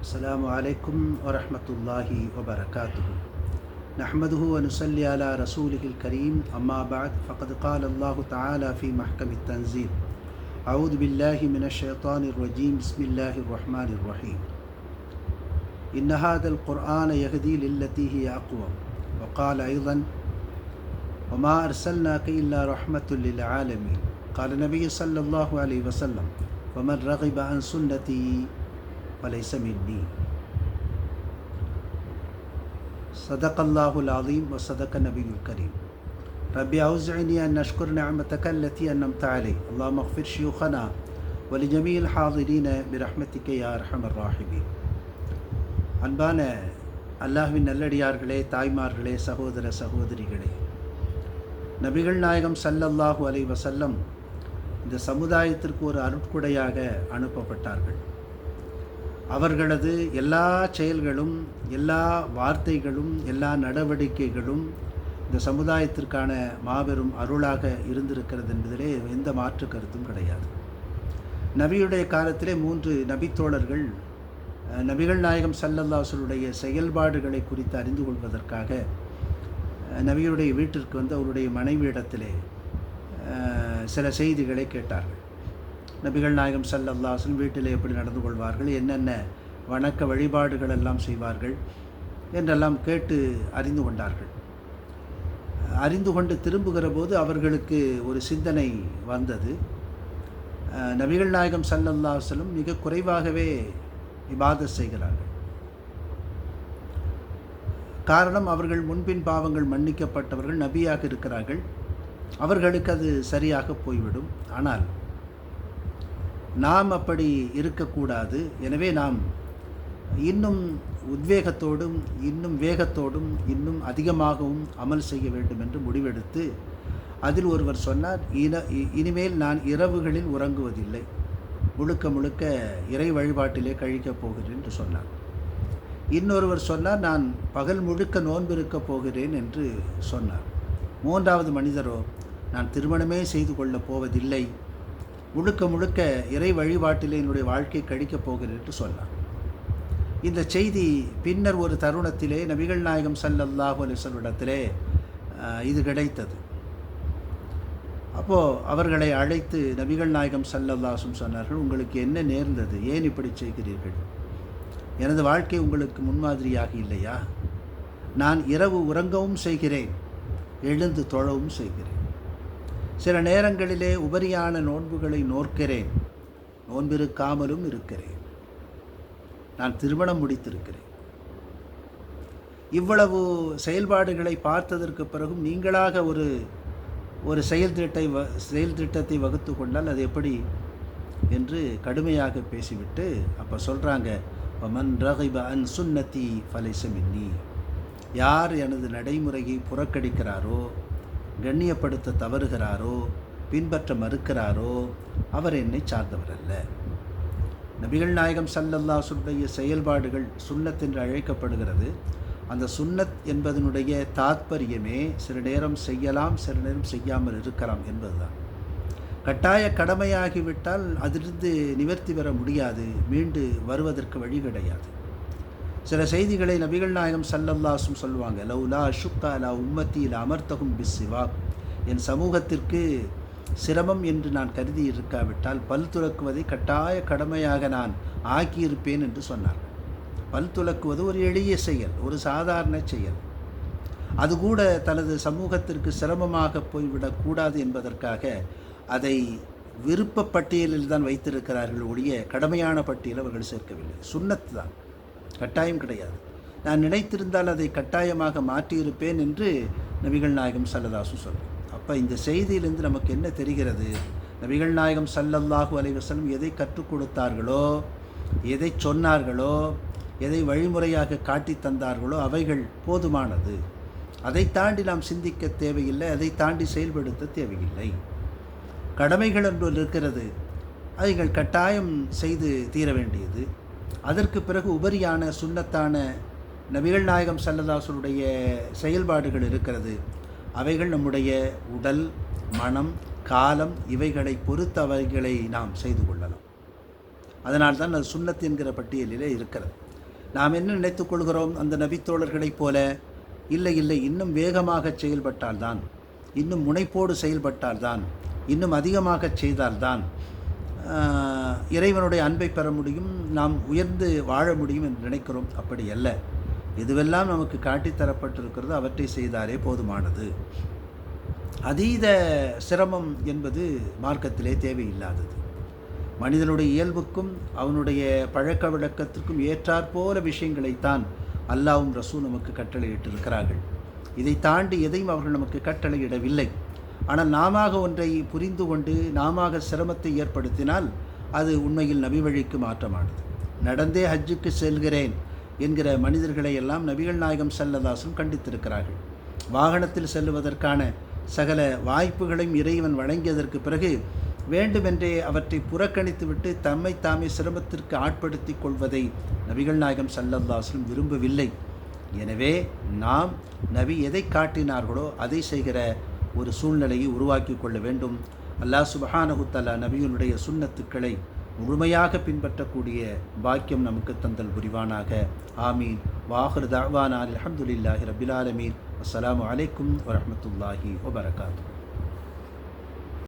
السلام عليكم ورحمة الله وبركاته. نحمده ونصلي على رسوله الكريم أما بعد فقد قال الله تعالى في محكم التنزيل أعوذ بالله من الشيطان الرجيم بسم الله الرحمن الرحيم. إن هذا القرآن يهدي للتي هي أقوم وقال أيضا وما أرسلناك إلا رحمة للعالمين. قال النبي صلى الله عليه وسلم ومن رغب عن سنتي فليس مني صدق الله العظيم وصدق النبي الكريم ربي أوزعني أن أشكر نعمتك التي أنمت علي اللهم اغفر شيوخنا ولجميع الحاضرين برحمتك يا أرحم الراحمين அன்பான அல்லாஹ்வின் நல்லடியார்களே தாய்மார்களே சகோதர சகோதரிகளே நபிகள் நாயகம் சல்லல்லாஹு அலை வசல்லம் இந்த சமுதாயத்திற்கு ஒரு அருட்குடையாக அனுப்பப்பட்டார்கள் அவர்களது எல்லா செயல்களும் எல்லா வார்த்தைகளும் எல்லா நடவடிக்கைகளும் இந்த சமுதாயத்திற்கான மாபெரும் அருளாக இருந்திருக்கிறது என்பதிலே எந்த மாற்று கருத்தும் கிடையாது. நபியுடைய காலத்திலே மூன்று நபித்தோழர்கள் நபிகள் நாயகம் சல்லல்லாசுடைய செயல்பாடுகளை குறித்து அறிந்து கொள்வதற்காக நபியுடைய வீட்டிற்கு வந்து அவருடைய மனைவியிடத்திலே சில செய்திகளை கேட்டார்கள். நபிகள் நாயகம் சல்லல்லாஹும் வீட்டில் எப்படி நடந்து கொள்வார்கள்? என்னென்ன வணக்க வழிபாடுகள் எல்லாம் செய்வார்கள்? என்றெல்லாம் கேட்டு அறிந்து கொண்டார்கள். அறிந்து கொண்டு திரும்புகிற போது அவர்களுக்கு ஒரு சிந்தனை வந்தது. நபிகள் நாயகம் சல்லல்லாஹும் மிக குறைவாகவே இபாதத் செய்கிறார்கள். காரணம் அவர்கள் முன்பின் பாவங்கள் மன்னிக்கப்பட்டவர்கள் நபியாக இருக்கிறார்கள். அவர்களுக்கு அது சரியாக போய்விடும். ஆனால் நாம் அப்படி இருக்கக்கூடாது. எனவே நாம் இன்னும் உத்வேகத்தோடும் இன்னும் வேகத்தோடும் இன்னும் அதிகமாகவும் அமல் செய்ய வேண்டும் என்று முடிவெடுத்து அதில் ஒருவர் சொன்னார் இன இனிமேல் நான் இரவுகளில் உறங்குவதில்லை. முழுக்க முழுக்க இறை வழிபாட்டிலே கழிக்கப் போகிறேன் என்று சொன்னார். இன்னொருவர் சொன்னார் நான் பகல் முழுக்க நோன்பிருக்கப் போகிறேன் என்று சொன்னார். மூன்றாவது மனிதரோ நான் திருமணமே செய்து கொள்ளப் போவதில்லை. முழுக்க முழுக்க இறை வழிபாட்டிலே என்னுடைய வாழ்க்கை கழிக்கப் போகிறேன் என்று சொன்னார். இந்த செய்தி பின்னர் ஒரு தருணத்திலே நபிகள் நாயகம் சல்லல்லாஹு அலிசல்லிடத்திலே இது கிடைத்தது. அப்போது அவர்களை அழைத்து நபிகள் நாயகம் சல்லல்லாசும் சொன்னார்கள் உங்களுக்கு என்ன நேர்ந்தது? ஏன் இப்படி செய்கிறீர்கள்? எனது வாழ்க்கை உங்களுக்கு முன்மாதிரியாக இல்லையா? நான் இரவு உறங்கவும் செய்கிறேன் எழுந்து தொழவும் செய்கிறேன். சில நேரங்களிலே உபரியான நோன்புகளை நோக்கிறேன் நோன்பிருக்காமலும் இருக்கிறேன். நான் திருமணம் முடித்திருக்கிறேன். இவ்வளவு செயல்பாடுகளை பார்த்ததற்கு பிறகும் நீங்களாக ஒரு ஒரு செயல் திட்டை வ செயல் திட்டத்தை வகுத்து கொண்டால் அது எப்படி என்று கடுமையாக பேசிவிட்டு அப்போ சொல்கிறாங்க மன் ரகிப அன் சுன்னதி ஃபலைசமின்னி யார் எனது நடைமுறையை புறக்கணிக்கிறாரோ கண்ணியப்படுத்த தவறுகிறாரோ பின்பற்ற மறுக்கிறாரோ அவர் என்னை சார்ந்தவர் அல்ல நபிகள் நாயகம் சல்லல்லாஹுடைய செயல்பாடுகள் சுன்னத் என்று அழைக்கப்படுகிறது. அந்த சுன்னத் என்பதனுடைய தாத்பரியமே சில நேரம் செய்யலாம் சில நேரம் செய்யாமல் இருக்கலாம் என்பதுதான். கட்டாய கடமையாகிவிட்டால் அதிலிருந்து நிவர்த்தி பெற முடியாது மீண்டு வருவதற்கு வழி கிடையாது. சில செய்திகளை நபிகள் நாயகம் சல்லல்லாசும் சொல்லுவாங்க. லவ்லா ஷுக்கா லா உம்மத்தி அமர்த்தகும் பிஸ் சிவா என் சமூகத்திற்கு சிரமம் என்று நான் கருதி இருக்காவிட்டால் பல் துலக்குவதை கட்டாய கடமையாக நான் ஆக்கியிருப்பேன் என்று சொன்னார். பல் துலக்குவது ஒரு எளிய செயல் ஒரு சாதாரண செயல். அது கூட தனது சமூகத்திற்கு சிரமமாக போய்விடக்கூடாது என்பதற்காக அதை விருப்ப பட்டியலில் தான் வைத்திருக்கிறார்கள் ஒழிய கடமையான பட்டியல் அவர்கள் சேர்க்கவில்லை. சுண்ணத்து தான். கட்டாயம் கிடையாது. நான் நினைத்திருந்தால் அதை கட்டாயமாக மாற்றியிருப்பேன் என்று நபிகள் நாயகம் சல்லதாசு சொல்லும் அப்போ இந்த செய்தியிலிருந்து நமக்கு என்ன தெரிகிறது? நபிகள் நாயகம் சல்லல்லாஹு அலைவசலம் எதை கற்றுக் கொடுத்தார்களோ எதை சொன்னார்களோ எதை வழிமுறையாக காட்டி தந்தார்களோ அவைகள் போதுமானது. அதை தாண்டி நாம் சிந்திக்க தேவையில்லை அதை தாண்டி செயல்படுத்த தேவையில்லை. கடமைகள் என்று இருக்கிறது. அவைகள் கட்டாயம் செய்து தீர வேண்டியது. அதற்கு பிறகு உபரியான சுண்ணத்தான நபிகள் நாயகம் சல்லதாசருடைய செயல்பாடுகள் இருக்கிறது. அவைகள் நம்முடைய உடல் மனம் காலம் இவைகளை பொறுத்து அவைகளை நாம் செய்து கொள்ளலாம். அதனால் தான் அது சுண்ணத் என்கிற பட்டியலிலே இருக்கிறது. நாம் என்ன நினைத்துக் கொள்கிறோம்? அந்த நபித்தோழர்களைப் போல இல்லை இல்லை இன்னும் வேகமாக செயல்பட்டால்தான் இன்னும் முனைப்போடு செயல்பட்டால்தான் இன்னும் அதிகமாக செய்தால்தான் ஆஹ், இறைவனுடைய அன்பை பெற முடியும் நாம் உயர்ந்து வாழ முடியும் என்று நினைக்கிறோம். அப்படி அல்ல. எதுவெல்லாம் நமக்கு காட்டித்தரப்பட்டிருக்கிறதோ அவற்றை செய்தாலே போதுமானது. அதீத சிரமம் என்பது மார்க்கத்திலே தேவையில்லாதது. மனிதனுடைய இயல்புக்கும் அவனுடைய பழக்க வழக்கத்திற்கும் ஏற்றாற்போல விஷயங்களைத்தான் அல்லாவும் ரசூ நமக்கு கட்டளையிட்டிருக்கிறார்கள். இதை தாண்டி எதையும் அவர்கள் நமக்கு கட்டளையிடவில்லை. ஆனால் நாம ஒன்றை புரிந்து கொண்டு நாம சிரமத்தை ஏற்படுத்தினால் அது உண்மையில் நபி வழிக்கு மாற்றமானது. நடந்தே ஹஜ்ஜுக்கு செல்கிறேன் என்கிற மனிதர்களை எல்லாம் நபிகள் நாயகம் செல்லதாசும் கண்டித்திருக்கிறார்கள். வாகனத்தில் செல்லுவதற்கான சகல வாய்ப்புகளையும் இறைவன் வழங்கியதற்கு பிறகு வேண்டுமென்றே அவற்றை புறக்கணித்துவிட்டு தம்மை தாமே சிரமத்திற்கு ஆட்படுத்தி கொள்வதை நபிகள் நாயகம் சல்லல்லாஸ்லும் விரும்பவில்லை. எனவே நாம் நபி எதை காட்டினார்களோ அதை செய்கிற ஒரு சூழ்நிலையை உருவாக்கி கொள்ள வேண்டும். அல்லாஹ் சுபஹானகுத்தல்லா நபியுனுடைய சுண்ணத்துக்களை முழுமையாக பின்பற்றக்கூடிய பாக்கியம் நமக்கு தந்தல் புரிவானாக. ஆமீன். வாஹர் தாவானா அலமதுல்லாஹி ரபிலாலமீன் அஸ்லாம் அஸ்ஸலாமு அலைக்கும் வரஹ்மத்துல்லாஹி